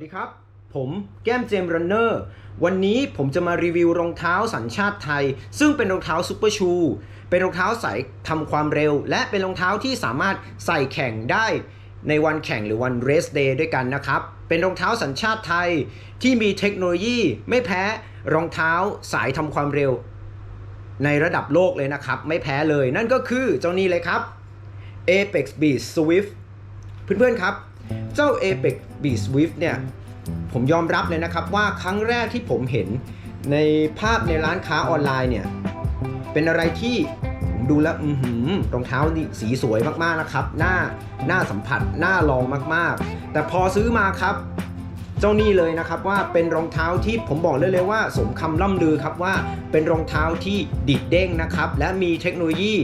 วัสดีครับ ผมแก้มเจมรันเนอร์ วันนี้ผมจะมารีวิวรองเท้าสัญชาติไทย ซึ่งเป็นรองเท้าซูเปอร์ชู เป็นรองเท้าใส่ทำความเร็ว และเป็นรองเท้าที่สามารถใส่แข่งได้ในวันแข่งหรือวันเรสเดย์ด้วยกันนะครับ เป็นรองเท้าสัญชาติไทยที่มีเทคโนโลยีไม่แพ้รองเท้าสายทำความเร็ว ในระดับโลกเลยนะครับ ไม่แพ้เลยนั่นก็คือเจ้านี้เลยครับ Apex Beat Swift เพื่อนๆครับ เจ้า Apex Beat Swift เนี่ยผมยอมรับเลยนะครับว่าครั้งแรกที่ผมเห็นในภาพในร้านค้าออนไลน์เนี่ย เป็นอะไรที่ผมดูแล้วอือหือรองเท้านี่สีสวยมากๆนะครับหน้าหน้าสัมผัสหน้าลองมากๆ แต่พอซื้อมาครับ เจ้านี่เลยนะครับว่าเป็นรองเท้าที่ผมบอกเลยเลยว่า สมคำล่ำลือครับว่าเป็นรองเท้าที่ดิดเด้งนะครับ และมีเทคโนโลยี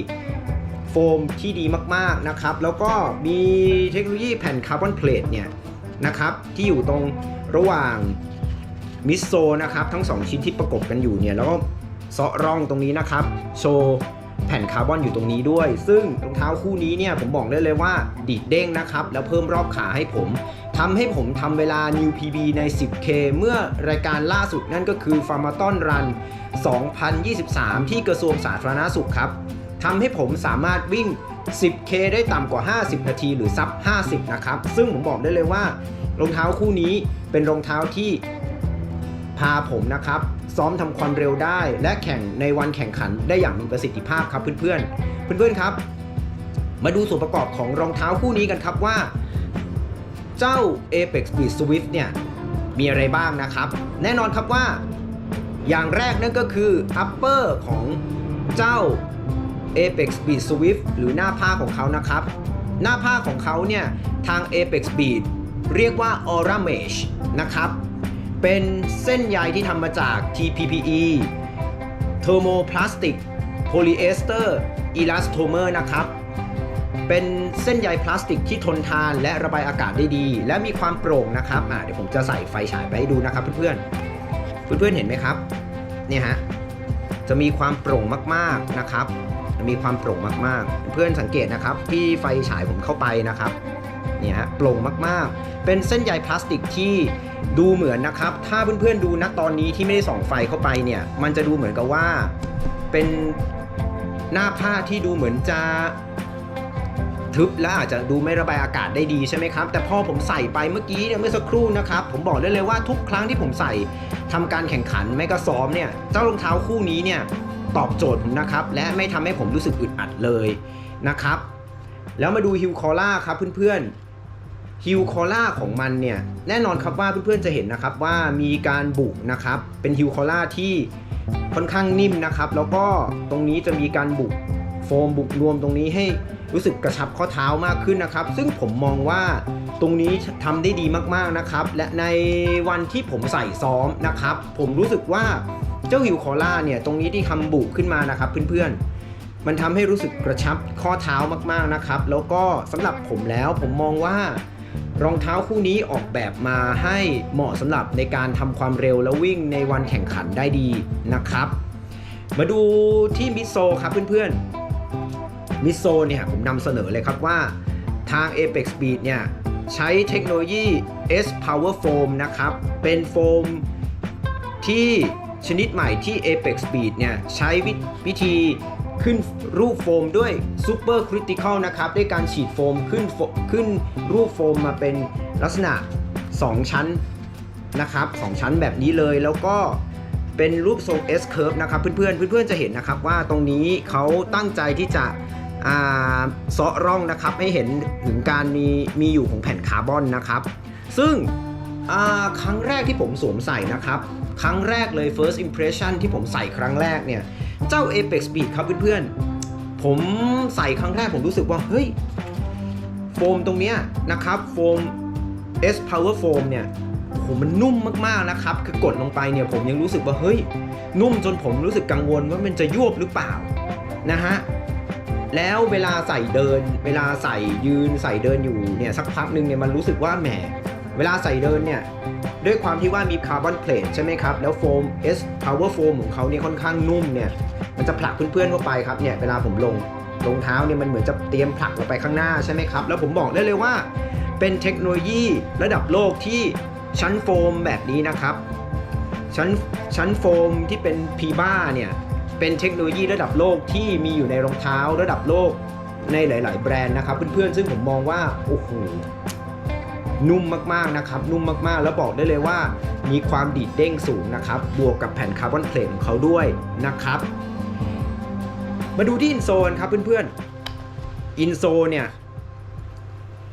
มที่ดีมากๆนะครับ แล้วก็มีเทคโนโลยีแผ่นคาร์บอนเพลทเนี่ยนะครับที่อยู่ตรงระหว่างมิโซนะครับทั้ง 2 ชิ้นที่ประกบกันอยู่เนี่ยแล้วก็เซาะร่องตรงนี้นะครับ โชว์แผ่นคาร์บอนอยู่ตรงนี้ด้วย ซึ่งรองเท้าคู่นี้เนี่ยผมบอกได้เลยว่าดีดเด้งนะครับ แล้วเพิ่มรอบขาให้ผมทำให้ผมทำเวลา New PB ใน 10K เมื่อรายการล่าสุดนั่นก็คือ f a r m a t o n Run 2023 ที่กระทรวงสาธารณสุขครับ ทำให้ผมสามารถวิ่ง 10K ได้ต่ำกว่า 50 นาทีหรือซับ 50 นะครับ ซึ่งผมบอกได้เลยว่ารองเท้าคู่นี้เป็นรองเท้าที่พาผมนะครับ ซ้อมทำความเร็วได้ และแข่งในวันแข่งขันได้อย่างมีประสิทธิภาพครับเพื่อนๆ เพื่อนๆครับ มาดูส่วนประกอบของรองเท้าคู่นี้กันครับว่า เจ้า Apex Beat Swift เนี่ยมีอะไรบ้างนะครับ แน่นอนครับว่า อย่างแรกนั่นก็คือ upper ของเจ้า Apex Beat Swift หรือหน้าผ้าของเขานะครับ หน้าผ้าของเขาเนี่ย ทาง Apex Beat เรียกว่า Aura Mesh นะครับ เป็นเส้นใยที่ทำมาจาก TPPE Thermoplastic Polyester Elastomer นะครับ เป็นเส้นใยพลาสติกที่ทนทานและระบายอากาศได้ดี และมีความโปร่งนะครับอ่าเดี๋ยวผมจะใส่ไฟฉายไปให้ดูนะครับเพื่อนๆ เพื่อนๆเห็นไหมครับ เนี่ยฮะจะมีความโปร่งมากๆนะครับ มีความโปร่งมากๆ เพื่อนสังเกตนะครับที่ไฟฉายผมเข้าไปนะครับเนี่ยฮะโปร่งมากๆ เป็นเส้นใยพลาสติกที่ดูเหมือนนะครับ ถ้าเพื่อนๆดูณตอนนี้ที่ไม่ได้ส่องไฟเข้าไปเนี่ย มันจะดูเหมือนกับว่าเป็นหน้าผ้าที่ดูเหมือนจะทึบและอาจจะดูไม่ระบายอากาศได้ดีใช่ไหมครับ แต่พอผมใส่ไปเมื่อกี้เนี่ยเมื่อสักครู่นะครับ ผมบอกได้เลยว่าทุกครั้งที่ผมใส่ทำการแข่งขันไม่ก็ซ้อมเนี่ยเจ้ารองเท้าคู่นี้เนี่ย ตอบโจทย์ผมนะครับ และไม่ทำให้ผมรู้สึกอึดอัดเลยนะครับ แล้วมาดูฮิวคอล่าครับเพื่อนๆฮิวคอล่าของมันเนี่ยแน่นอนครับว่าเพื่อนๆจะเห็นนะครับว่ามีการบุกนะครับเป็นฮิวคอล่าที่ค่อนข้างนิ่มนะครับ แล้วก็ตรงนี้จะมีการบุก โฟมบุกรวมตรงนี้ให้รู้สึกกระชับข้อเท้ามากขึ้นนะครับ ซึ่งผมมองว่าตรงนี้ทำได้ดีมากๆนะครับ และในวันที่ผมใส่ซ้อมนะครับ ผมรู้สึกว่าเจ้าฮิวคอล่าเนี่ยตรงนี้ที่ทำบุกขึ้นมานะครับเพื่อนๆ มันทำให้รู้สึกกระชับข้อเท้ามากๆนะครับ แล้วก็สำหรับผมแล้วผมมองว่ารองเท้าคู่นี้ออกแบบมาให้เหมาะสำหรับในการทำความเร็วและวิ่งในวันแข่งขันได้ดีนะครับ มาดูที่มิโซครับเพื่อนๆ มิโซเนี่ยผมนำเสนอเลยครับว่าทาง Apex Beat เนี่ยใช้เทคโนโลยี S Power Foam นะครับ เป็นโฟมที่ชนิดใหม่ที่ Apex Beat เนี่ยใช้วิวธีขึ้นรูปโฟมด้วย Super Critical นะครับ ด้วยการฉีดโฟมขึ้นขึ้นรูปโฟมมาเป็นลักษณะ 2 ชั้นนะครับ 2 ชั้นแบบนี้เลยแล้วก็เป็นรูปทรง S curve นะครับ เพื่อนๆเพื่อนๆจะเห็นนะครับว่าตรงนี้เขาตั้งใจที่จะ เซาะร่องนะครับให้เห็นถึงการมีมีอยู่ของแผ่นคาร์บอนนะครับ ซึ่งครั้งแรกที่ผมสวมใส่นะครับ ครั้งแรกเลย first impression ที่ผมใส่ครั้งแรกเนี่ย เจ้า Apex Beat ครับเพื่อนๆ ผมใส่ครั้งแรกผมรู้สึกว่า เฮ้ย โฟมตรงเนี้ยนะครับโฟม S Power Foam เนี่ยโอ้โหมันนุ่มมากๆนะครับ คือกดลงไปเนี่ยผมยังรู้สึกว่าเฮ้ย นุ่มจนผมรู้สึกกังวลว่ามันจะยวบหรือเปล่านะฮะ แล้วเวลาใส่เดิน เวลาใส่ยืนใส่เดินอยู่เนี่ยสักพักหนึ่งเนี่ยมันรู้สึกว่าแหมเวลาใส่เดินเนี่ยด้วยความที่ว่ามีคาร์บอนเพลทใช่ไหมครับ แล้วโฟม S Power Foam ของเขาเนี่ยค่อนข้างนุ่มเนี่ยมันจะผลักเพื่อนๆเข้าไปครับเนี่ยเวลาผมลงรองเท้าเนี่ยมันเหมือนจะเตรียมผลักเราไปข้างหน้าใช่ไหมครับ แล้วผมบอกได้เลยว่า เป็นเทคโนโลยีระดับโลกที่ชั้นโฟมแบบนี้นะครับ ชั้นชั้นโฟมที่เป็นพีบ้าเนี่ย เป็นเทคโนโลยีระดับโลกที่มีอยู่ในรองเท้าระดับโลกในหลาย ๆ แบรนด์นะครับเพื่อนๆ ซึ่งผมมองว่าโอ้โหนุ่มมากๆนะครับนุ่มมากๆ แล้วบอกได้เลยว่ามีความดีดเด้งสูงนะครับบวกกับแผ่นคาร์บอนเพลทของเขาด้วยนะครับ มาดูที่อินโซนครับเพื่อนๆอินโซเนี่ย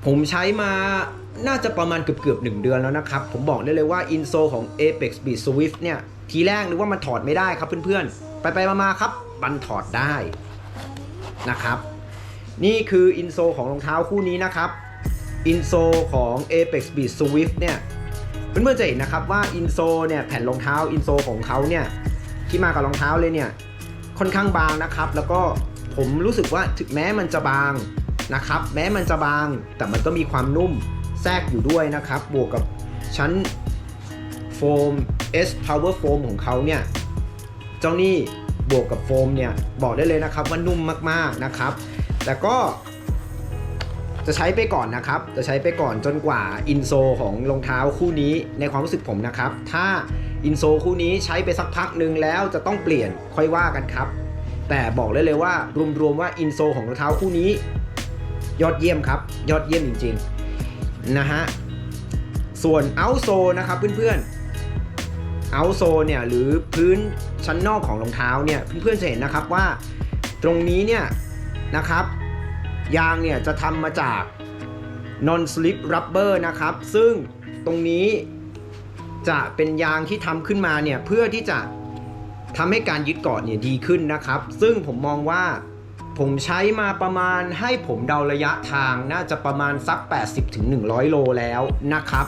ผมใช้มาน่าจะประมาณเกือบๆหนึ่งเดือนแล้วนะครับ ผมบอกได้เลยว่าอินโซของ Apex Beat Swift เนี่ยทีแรกนึกว่ามันถอดไม่ได้ครับเพื่อนๆ ไปๆมาๆครับมันถอดได้นะครับ นี่คืออินโซของรองเท้าคู่นี้นะครับอินโซของ Apex Beat Swift เนี่ยเพื่อนๆจะเห็นนะครับว่าอินโซเนี่ยแผ่นรองเท้าอินโซของเขาเนี่ยที่มากับรองเท้าเลยเนี่ยค่อนข้างบางนะครับ แล้วก็ผมรู้สึกว่าถึงแม้มันจะบางนะครับ แม้มันจะบาง แต่มันก็มีความนุ่มแทรกอยู่ด้วยนะครับ บวกกับชั้นโฟม S Power Foam ของเขาเนี่ย เจ้านี่บวกกับโฟมเนี่ยบอกได้เลยนะครับว่านุ่มมากๆนะครับ แต่ก็จะใช้ไปก่อนนะครับ จะใช้ไปก่อนจนกว่าอินโซของรองเท้าคู่นี้ในความรู้สึกผมนะครับ ถ้าอินโซคู่นี้ใช้ไปสักพักหนึ่งแล้วจะต้องเปลี่ยนค่อยว่ากันครับ แต่บอกเลยเลยว่ารวมๆว่าอินโซของรองเท้าคู่นี้ ยอดเยี่ยมครับ ยอดเยี่ยมจริง ๆ นะฮะ ส่วนเอาโซนะครับเพื่อนๆ เอาโซเนี่ยหรือพื้นชั้นนอกของรองเท้าเนี่ยเพื่อนๆจะเห็นนะครับว่าตรงนี้เนี่ยนะครับยางเนี่ยจะทำมาจาก non slip rubber นะครับ ซึ่งตรงนี้จะเป็นยางที่ทำขึ้นมาเนี่ยเพื่อที่จะทำให้การยึดเกาะเนี่ยดีขึ้นนะครับ ซึ่งผมมองว่าผมใช้มาประมาณให้ผมเดาระยะทางน่าจะประมาณสัก 80-100 โลแล้วนะครับ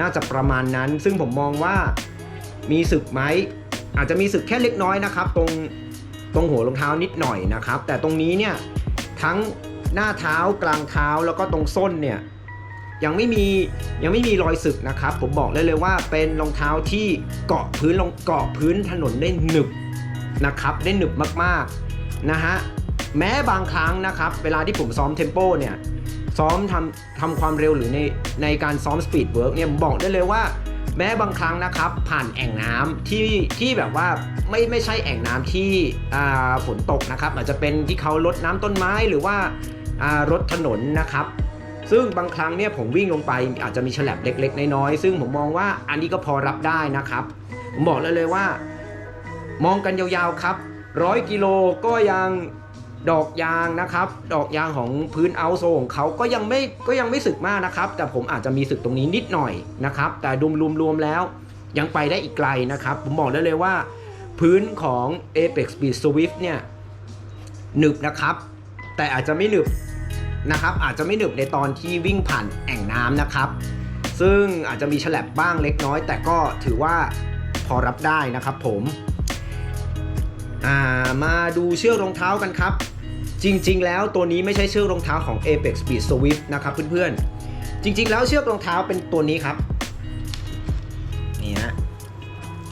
น่าจะประมาณนั้นซึ่งผมมองว่า มีสึกไหมอาจจะมีสึกแค่เล็กน้อยนะครับ ตรงตรงหัวรองเท้านิดหน่อยนะครับ แต่ตรงนี้เนี่ยทั้งหน้าเท้ากลางเท้าแล้วก็ตรงส้นเนี่ยยังไม่มียังไม่มีรอยสึกนะครับ ผมบอกได้เลยว่าเป็นรองเท้าที่เกาะพื้นลงเกาะพื้นถนนได้หนึบนะครับได้หนึบมากๆนะฮะแม้บางครั้งนะครับ เวลาที่ผมซ้อมเทมโปเนี่ยซ้อมทำทำความเร็วหรือในในการซ้อมสปีดเวิร์กเนี่ยผมบอกได้เลยว่า แม้บางครั้งนะครับ ผ่านแอ่งน้ำที่ที่แบบว่าไม่ไม่ใช่แอ่งน้ำที่อ่าฝนตกนะครับ อาจจะเป็นที่เขาลดน้ำต้นไม้หรือว่าอ่ารถถนนนะครับซึ่งบางครั้งเนี่ยผมวิ่งลงไปอาจจะมีฉลับเล็ก ๆ น้อยๆซึ่งผมมองว่าอันนี้ก็พอรับได้นะครับ ผมบอกเลยเลยว่า มองกันยาวๆครับร้อยกิโลก็ยัง ดอกยางนะครับ ดอกยางของพื้นเอาโซของเขาก็ยังไม่ก็ยังไม่สึกมากนะครับ แต่ผมอาจจะมีสึกตรงนี้นิดหน่อยนะครับ แต่รวมๆแล้ว ยังไปได้อีกไกลนะครับ ผมบอกได้เลยว่า พื้นของ Apex Speed Swift เนี่ยหนึบนะครับ แต่อาจจะไม่หนึบนะครับ อาจจะไม่หนึบในตอนที่วิ่งผ่านแอ่งน้ำนะครับ ซึ่งอาจจะมีฉลับบ้างเล็กน้อย แต่ก็ถือว่าพอรับได้นะครับผมมาดูเชือกรองเท้ากันครับ จริง ๆ แล้วตัวนี้ไม่ใช่เชือกรองเท้าของ Apex Speed Swift นะครับเพื่อนๆ จริง ๆ แล้วเชือกรองเท้าเป็นตัวนี้ครับ นี่ฮะ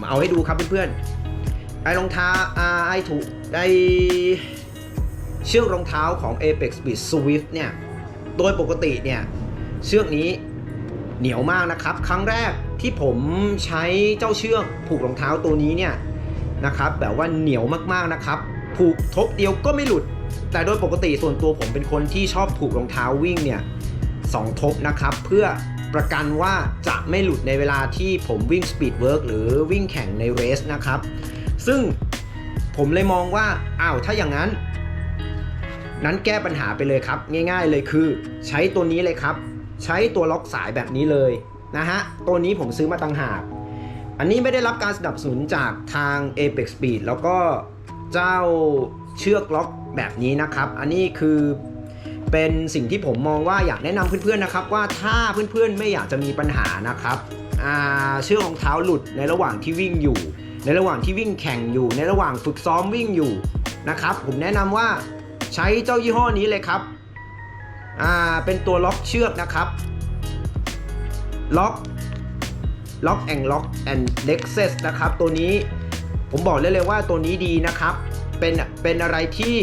มาเอาให้ดูครับเพื่อนๆ ไอรองเท้าไอถูกไอเชือกรองเท้าของ Apex Speed Swift เนี่ย โดยปกติเนี่ย เชือกนี้เหนียวมากนะครับ ครั้งแรกที่ผมใช้เจ้าเชือกผูกรองเท้าตัวนี้เนี่ยนะครับแบบว่าเหนียวมากๆนะครับ ผูกทบเดียวก็ไม่หลุด แต่โดยปกติส่วนตัวผมเป็นคนที่ชอบผูกรองเท้าวิ่งเนี่ยสองทบนะครับ เพื่อประกันว่าจะไม่หลุดในเวลาที่ผมวิ่งสปีดเวิร์กหรือวิ่งแข่งในเรสนะครับ ซึ่งผมเลยมองว่าอ้าวถ้าอย่างนั้น นั้นแก้ปัญหาไปเลยครับ ง่ายๆเลยคือ ใช้ตัวนี้เลยครับ ใช้ตัวล็อกสายแบบนี้เลยนะฮะ ตัวนี้ผมซื้อมาต่างหาก อันนี้ไม่ได้รับการสนับสนุนจากทาง Apex Speed แล้วก็เจ้าเชือกล็อก แบบนี้นะครับ อันนี้คือเป็นสิ่งที่ผมมองว่าอยากแนะนำเพื่อนๆนะครับ ว่าถ้าเพื่อนๆไม่อยากจะมีปัญหานะครับเชือกรองเท้าหลุดในระหว่างที่วิ่งอยู่ ในระหว่างที่วิ่งแข่งอยู่ ในระหว่างฝึกซ้อมวิ่งอยู่นะครับ ผมแนะนำว่าใช้เจ้ายี่ห้อนี้เลยครับเป็นตัวล็อกเชือกนะครับ ล็อกล็อกแองล็อกแอนเล็กเซสนะครับ ตัวนี้ผมบอกเลยเลยว่าตัวนี้ดีนะครับ เป็นเป็นอะไรที่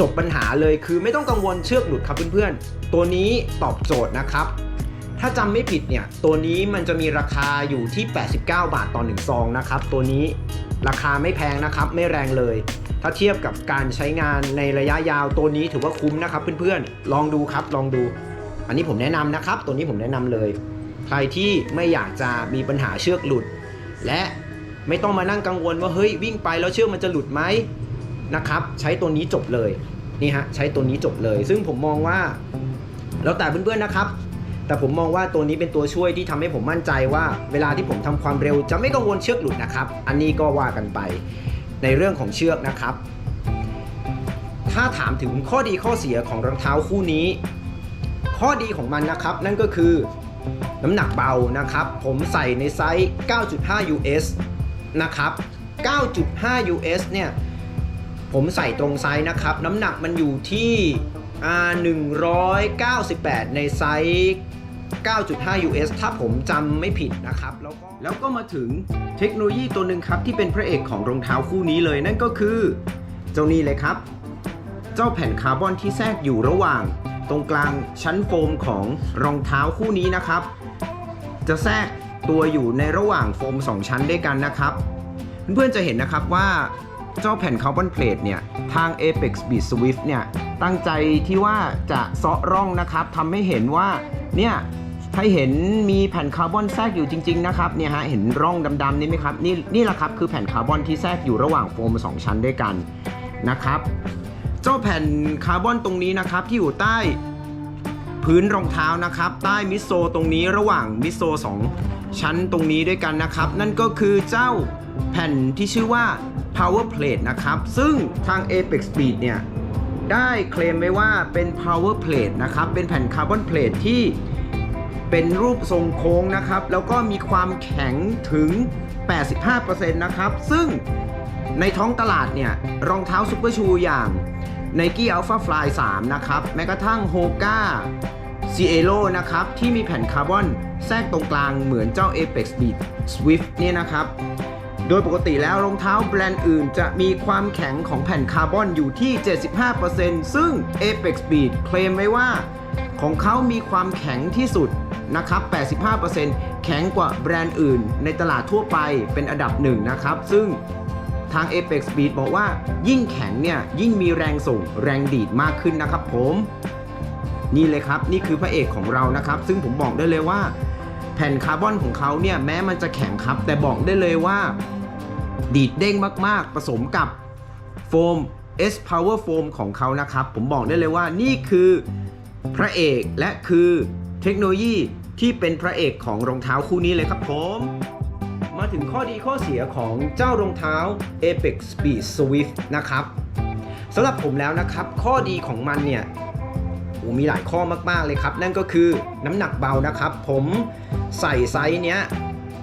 จบปัญหาเลยคือไม่ต้องกังวลเชือกหลุดครับเพื่อนๆ ตัวนี้ตอบโจทย์นะครับ ถ้าจำไม่ผิดเนี่ย ตัวนี้มันจะมีราคาอยู่ที่ 89 บาทต่อ1ซองนะครับ ตัวนี้ราคาไม่แพงนะครับ ไม่แรงเลย ถ้าเทียบกับการใช้งานในระยะยาวตัวนี้ถือว่าคุ้มนะครับเพื่อนๆ ลองดูครับลองดู อันนี้ผมแนะนำนะครับ ตัวนี้ผมแนะนำเลย ใครที่ไม่อยากจะมีปัญหาเชือกหลุด และ ไม่ต้องมานั่งกังวลว่าเฮ้ยวิ่งไปแล้วเชือกมันจะหลุดไหมนะครับ ใช้ตัวนี้จบเลยนี่ฮะใช้ตัวนี้จบเลย ซึ่งผมมองว่าแล้วแต่เพื่อนๆนะครับ แต่ผมมองว่าตัวนี้เป็นตัวช่วยที่ทำให้ผมมั่นใจว่า เวลาที่ผมทำความเร็วจะไม่กังวลเชือกหลุดนะครับ อันนี้ก็ว่ากันไปในเรื่องของเชือกนะครับ ถ้าถามถึงข้อดีข้อเสียของรองเท้าคู่นี้ ข้อดีของมันนะครับ นั่นก็คือน้ำหนักเบานะครับ ผมใส่ในไซส์ 9.5 US นะครับ 9.5 US เนี่ย ผมใส่ตรงไซส์นะครับ น้ำหนักมันอยู่ที่ 198 ในไซส์ 9.5 US ถ้าผมจำไม่ผิดนะครับ แล้วก็แล้วก็มาถึงเทคโนโลยีตัวหนึ่งครับ ที่เป็นพระเอกของรองเท้าคู่นี้เลย นั่นก็คือเจ้านี้เลยครับ เจ้าแผ่นคาร์บอนที่แทรกอยู่ระหว่าง ตรงกลางชั้นโฟมของรองเท้าคู่นี้นะครับ จะแทรก ตัวอยู่ในระหว่างโฟม 2 ชั้นด้วยกันนะครับ เพื่อนๆจะเห็นนะครับว่าเจ้าแผ่นคาร์บอนเพลทเนี่ย ทาง Apex Beat Swift เนี่ย ตั้งใจที่ว่าจะเซาะร่องนะครับทำให้เห็นว่าเนี่ยให้เห็นมีแผ่นคาร์บอนแทรกอยู่จริง ๆ นะครับเนี่ยฮะเห็นร่องดำๆนี่ไหมครับนี่นี่แหละครับคือแผ่นคาร์บอนที่แทรกอยู่ระหว่างโฟม 2 ชั้นด้วยกันนะครับ เจ้าแผ่นคาร์บอนตรงนี้นะครับที่อยู่ใต้ พื้นรองเท้านะครับ ใต้มิโซตรงนี้ระหว่างมิโซ2 ชั้นตรงนี้ด้วยกันนะครับ นั่นก็คือเจ้าแผ่นที่ชื่อว่า power plate นะครับ ซึ่งทาง Apex Beat เนี่ย ได้เคลมไว้ว่าเป็น power plate นะครับ เป็นแผ่นคาร์บอนเพลทที่เป็นรูปทรงโค้งนะครับ แล้วก็มีความแข็งถึง 85%นะครับ ซึ่งในท้องตลาดเนี่ย รองเท้าซุปเปอร์ชูอย่าง Nike Alpha Fly 3 นะครับ แม้กระทั่ง Hoka Cielo นะครับ ที่มีแผ่นคาร์บอนแทรกตรงกลางเหมือนเจ้า Apex Beat Swift เนี่ยนะครับ โดยปกติแล้วรองเท้าแบรนด์อื่นจะมีความแข็งของแผ่นคาร์บอนอยู่ที่ 75%ซึ่ง Apex Beat เคลมไว้ว่า ของเขามีความแข็งที่สุดนะครับ 85%แข็งกว่าแบรนด์อื่นในตลาดทั่วไปเป็นอันดับหนึ่งนะครับ ซึ่งาง Apex Beat บอกว่า ยิ่งแข็งเนี่ย ยิ่งมีแรงส่งแรงดีดมากขึ้นนะครับผมนี่เลยครับ นี่คือพระเอกของเรานะครับ ซึ่งผมบอกได้เลยว่า แผ่นคาร์บอนของเขาเนี่ยแม้มันจะแข็งครับ แต่บอกได้เลยว่า ดีดเด้งมากๆ ผสมกับโฟม S Power Foam ของเขานะครับ ผมบอกได้เลยว่านี่คือพระเอกและคือเทคโนโลยีที่เป็นพระเอกของรองเท้าคู่นี้เลยครับผม มาถึงข้อดีข้อเสียของเจ้ารองเท้า Apex Speed Swift นะครับสำหรับผมแล้วนะครับ ข้อดีของมันเนี่ยมีหลายข้อมากๆเลยครับ นั่นก็คือน้ำหนักเบานะครับ ผมใส่ไซส์เนี้ย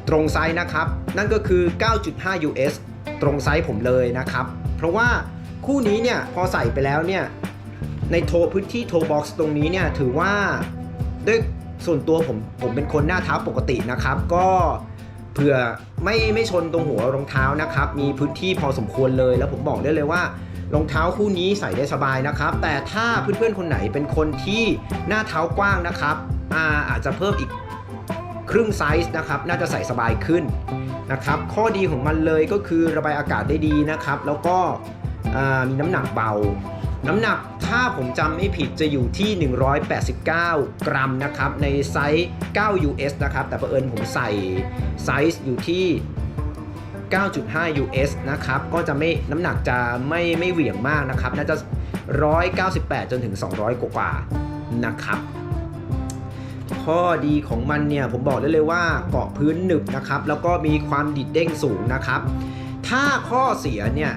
ตรงไซส์นะครับ นั่นก็คือ 9.5 US ตรงไซส์ผมเลยนะครับ เพราะว่าคู่นี้เนี่ยพอใส่ไปแล้วเนี่ยในโทพื้นที่โทบ็อกซ์ตรงนี้เนี่ยถือว่าด้วยส่วนตัวผมผมเป็นคนหน้าเท้าปกตินะครับ ก็ เผื่อไม่ไม่ชนตรงหัวรองเท้านะครับ มีพื้นที่พอสมควรเลย แล้วผมบอกได้เลยว่ารองเท้าคู่นี้ใส่ได้สบายนะครับ แต่ถ้าเพื่อนๆคนไหนเป็นคนที่หน้าเท้ากว้างนะครับอาอาจจะเพิ่มอีกครึ่งไซส์นะครับ น่าจะใส่สบายขึ้นนะครับ ข้อดีของมันเลยก็คือระบายอากาศได้ดีนะครับ แล้วก็มีน้ำหนักเบา น้ำหนักถ้าผมจำไม่ผิดจะอยู่ที่ 189 กรัมนะครับ ในไซส์ 9 US นะครับ แต่ประเอิญผมใส่ไซส์อยู่ที่ 9.5 US นะครับ ก็จะไม่น้ำหนักจะไม่ไม่เหวี่ยงมากนะครับ น่าจะ 198 จนถึง 200 กว่าๆนะครับข้อดีของมันเนี่ยผมบอกได้เลยว่าเกาะพื้นหนึบนะครับ แล้วก็มีความดิดเด้งสูงนะครับ ถ้าข้อเสียเนี่ย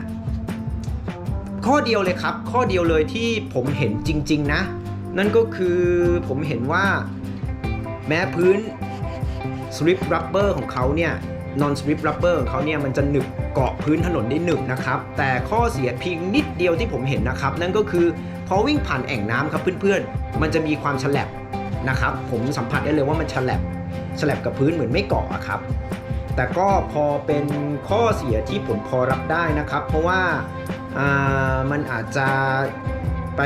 ข้อเดียวเลยครับ ข้อเดียวเลยที่ผมเห็นจริง ๆ นะ นั่นก็คือผมเห็นว่าแม้พื้น strip rubber ของเขาเนี่ย non strip rubber ของเขาเนี่ยมันจะหนึบเกาะพื้นถนนได้หนึบนะครับ แต่ข้อเสียเพียงนิดเดียวที่ผมเห็นนะครับ นั่นก็คือพอวิ่งผ่านแอ่งน้ำครับเพื่อนๆ มันจะมีความฉลับนะครับ ผมสัมผัสได้เลยว่ามันฉลับฉลับกับพื้นเหมือนไม่เกาะครับ แต่ก็พอเป็นข้อเสียที่ผมพอรับได้นะครับ เพราะว่ามันอาจจะไป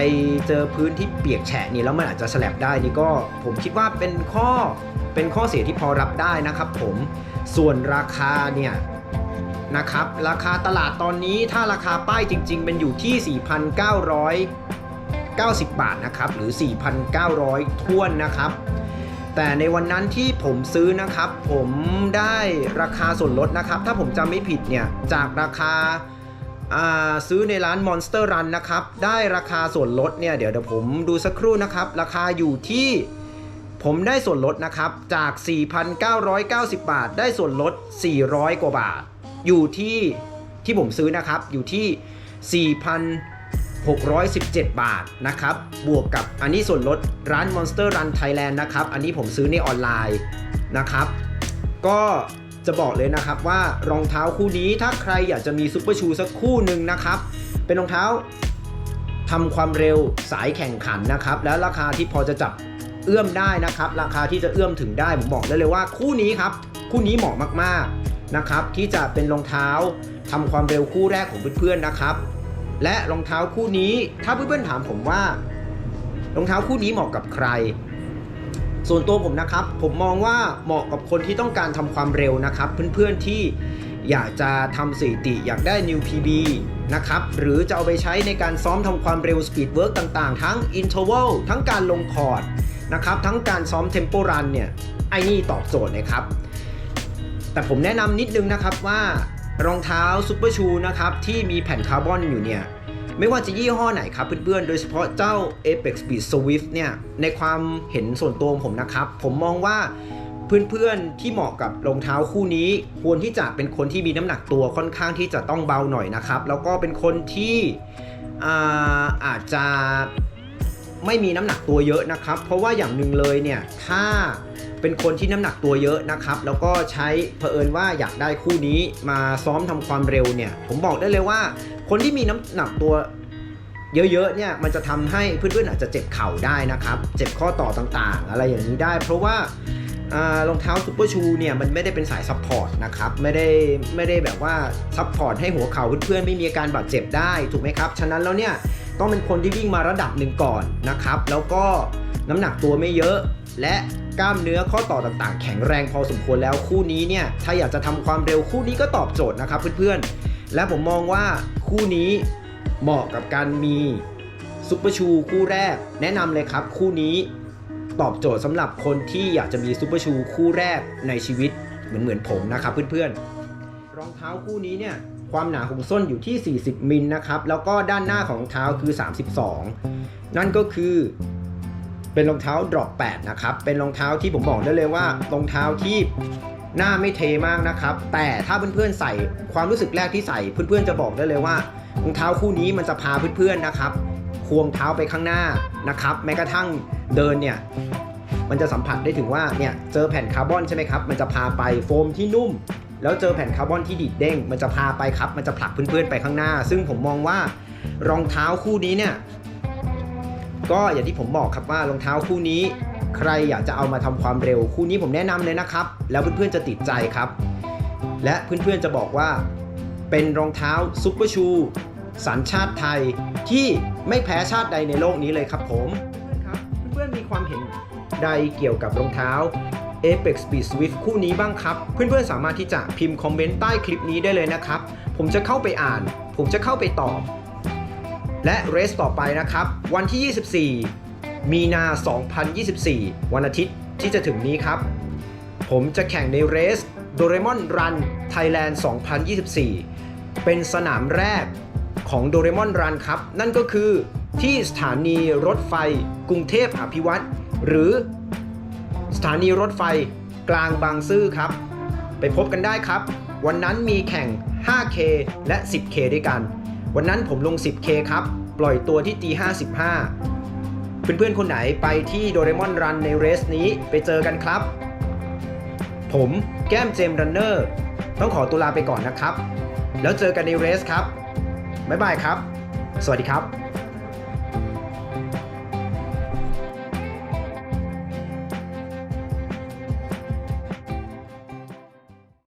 เจอพื้นที่เปียกแฉะนี่แล้วมันอาจจะสลับได้นี่ก็ผมคิดว่าเป็นข้อเป็นข้อเสียที่พอรับได้นะครับผมส่วนราคาเนี่ยนะครับราคาตลาดตอนนี้ถ้าราคาป้ายจริง ๆ เป็นอยู่ที่ 4,990 บาทนะครับหรือ 4,900ท้วนนะครับ แต่ในวันนั้นที่ผมซื้อนะครับ ผมได้ราคาส่วนลดนะครับ ถ้าผมจำไม่ผิดเนี่ยจากราคาอ่า ซื้อในร้าน Monster Run นะครับ ได้ราคาส่วนลดเนี่ย เดี๋ยวเดี๋ยวผมดูสักครู่นะครับ ราคาอยู่ที่ผมได้ส่วนลดนะครับ จาก 4,990 บาท ได้ส่วนลด 400 กว่าบาท อยู่ที่ที่ผมซื้อนะครับ อยู่ที่ 4,617 บาทนะครับ บวกกับอันนี้ส่วนลดร้าน Monster Run Thailand นะครับ อันนี้ผมซื้อในออนไลน์นะครับ ก็ จะบอกเลยนะครับว่ารองเท้าคู่นี้ถ้าใครอยากจะมีซุปเปอร์ชูสักคู่หนึ่งนะครับ เป็นรองเท้าทำความเร็วสายแข่งขันนะครับ แล้วราคาที่พอจะจับเอื้อมได้นะครับ ราคาที่จะเอื้อมถึงได้ผมบอกได้เลยว่าคู่นี้ครับ คู่นี้เหมาะมากๆนะครับ ที่จะเป็นรองเท้าทำความเร็วคู่แรกของเพื่อนๆนะครับ และรองเท้าคู่นี้ถ้าเพื่อนๆถามผมว่ารองเท้าคู่นี้เหมาะกับใคร ส่วนตัวผมนะครับ ผมมองว่าเหมาะกับคนที่ต้องการทำความเร็วนะครับ เพื่อนๆที่อยากจะทำสถิติอยากได้ New PB นะครับ หรือจะเอาไปใช้ในการซ้อมทำความเร็ว Speed Work ต่างๆ ทั้ง Interval ทั้งการลงคอร์ดนะครับ ทั้งการซ้อม Tempo Run เนี่ย ไอ้นี่ตอบโจทย์เลยครับ แต่ผมแนะนำนิดนึงนะครับว่ารองเท้าซูเปอร์ชูนะครับที่มีแผ่นคาร์บอนอยู่เนี่ย ไม่ว่าจะยี่ห้อไหนครับเพื่อนๆ โดยเฉพาะเจ้า Apex Speed Swift เนี่ยในความเห็นส่วนตัวของผมนะครับ ผมมองว่าเพื่อนๆ ที่เหมาะกับรองเท้าคู่นี้ ควรที่จะเป็นคนที่มีน้ำหนักตัวค่อนข้างที่จะต้องเบาหน่อยนะครับ แล้วก็เป็นคนที่อาอาจจะไม่มีน้ำหนักตัวเยอะนะครับ เพราะว่าอย่างหนึ่งเลยเนี่ยถ้า เป็นคนที่น้ำหนักตัวเยอะนะครับ แล้วก็ใช้เผอิญว่าอยากได้คู่นี้มาซ้อมทำความเร็วเนี่ย ผมบอกได้เลยว่า คนที่มีน้ำหนักตัวเยอะๆเนี่ยมันจะทำให้เพื่อนๆอาจจะเจ็บเข่าได้นะครับ เจ็บข้อต่อต่างๆ อะไรอย่างนี้ได้ เพราะว่ารองเท้าซูเปอร์ชูเนี่ยมันไม่ได้เป็นสายซัพพอร์ตนะครับไม่ได้ไม่ได้แบบว่าซัพพอร์ตให้หัวเข่าเพื่อนๆไม่มีอาการบาดเจ็บได้ถูกไหมครับ ฉะนั้นแล้วเนี่ยต้องเป็นคนที่วิ่งมาระดับหนึ่งก่อนนะครับ แล้วก็น้ำหนักตัวไม่เยอะและ กล้ามเนื้อข้อต่อต่างๆ แข็งแรงพอสมควรแล้วคู่นี้เนี่ยถ้าอยากจะทำความเร็วคู่นี้ก็ตอบโจทย์นะครับเพื่อนๆ และผมมองว่าคู่นี้เหมาะกับการมีซุปเปอร์ชูคู่แรก แนะนำเลยครับคู่นี้ตอบโจทย์สำหรับคนที่อยากจะมีซุปเปอร์ชูคู่แรกในชีวิตเหมือนเหมือนผมนะครับเพื่อนๆ รองเท้าคู่นี้เนี่ยความหนาของส้นอยู่ที่ 40 มิลนะครับ แล้วก็ด้านหน้าของรองเท้าคือ 32 นั่นก็คือ เป็นรองเท้า drop 8นะครับ เป็นรองเท้าที่ผมบอกได้เลยว่ารองเท้าที่หน้าไม่เทมากนะครับ แต่ถ้าเพื่อนๆใส่ความรู้สึกแรกที่ใส่เพื่อนๆจะบอกได้เลยว่ารองเท้าคู่นี้มันจะพาเพื่อนๆนะครับควงเท้าไปข้างหน้านะครับ แม้กระทั่งเดินเนี่ยมันจะสัมผัสได้ถึงว่าเนี่ยเจอแผ่นคาร์บอนใช่ไหมครับมันจะพาไปโฟมที่นุ่ม แล้วเจอแผ่นคาร์บอนที่ดีดเด้ง มันจะพาไปครับ มันจะผลักเพื่อนๆไปข้างหน้า ซึ่งผมมองว่ารองเท้าคู่นี้เนี่ย ก็อย่างที่ผมบอกครับว่ารองเท้าคู่นี้ ใครอยากจะเอามาทำความเร็วคู่นี้ผมแนะนำเลยนะครับ แล้วเพื่อนๆจะติดใจครับ และเพื่อนๆจะบอกว่า เป็นรองเท้าซุปเปอร์ชูสัญชาติไทยที่ไม่แพ้ชาติใดในโลกนี้เลยครับผมเพื่อนครับเพื่อนๆมีความเห็นใดเกี่ยวกับรองเท้า Apex Speed Swift คู่นี้บ้างครับ เพื่อนๆสามารถที่จะพิมพ์คอมเมนต์ใต้คลิปนี้ได้เลยนะครับ ผมจะเข้าไปอ่าน ผมจะเข้าไปตอบ และเรสต่อไปนะครับ วันที่ 24 มีนา 2024 วันอาทิตย์ที่จะถึงนี้ครับ ผมจะแข่งในเรส Doraemon Run Thailand 2024 เป็นสนามแรกของ Doraemon Run ครับ นั่นก็คือที่สถานีรถไฟกรุงเทพอภิวัตรหรือสถานีรถไฟกลางบางซื่อครับ ไปพบกันได้ครับ วันนั้นมีแข่ง 5K และ 10K ด้วยกัน วันนั้นผมลง 10K ครับ ปล่อยตัวที่ตี55 เพื่อนๆคนไหนไปที่โดเรมอนรันในเรสนี้ไปเจอกันครับ ผมแก้มเจมรันเนอร์ต้องขอตัวลาไปก่อนนะครับ แล้วเจอกันในเรสครับ บ๊ายบายครับ สวัสดีครับ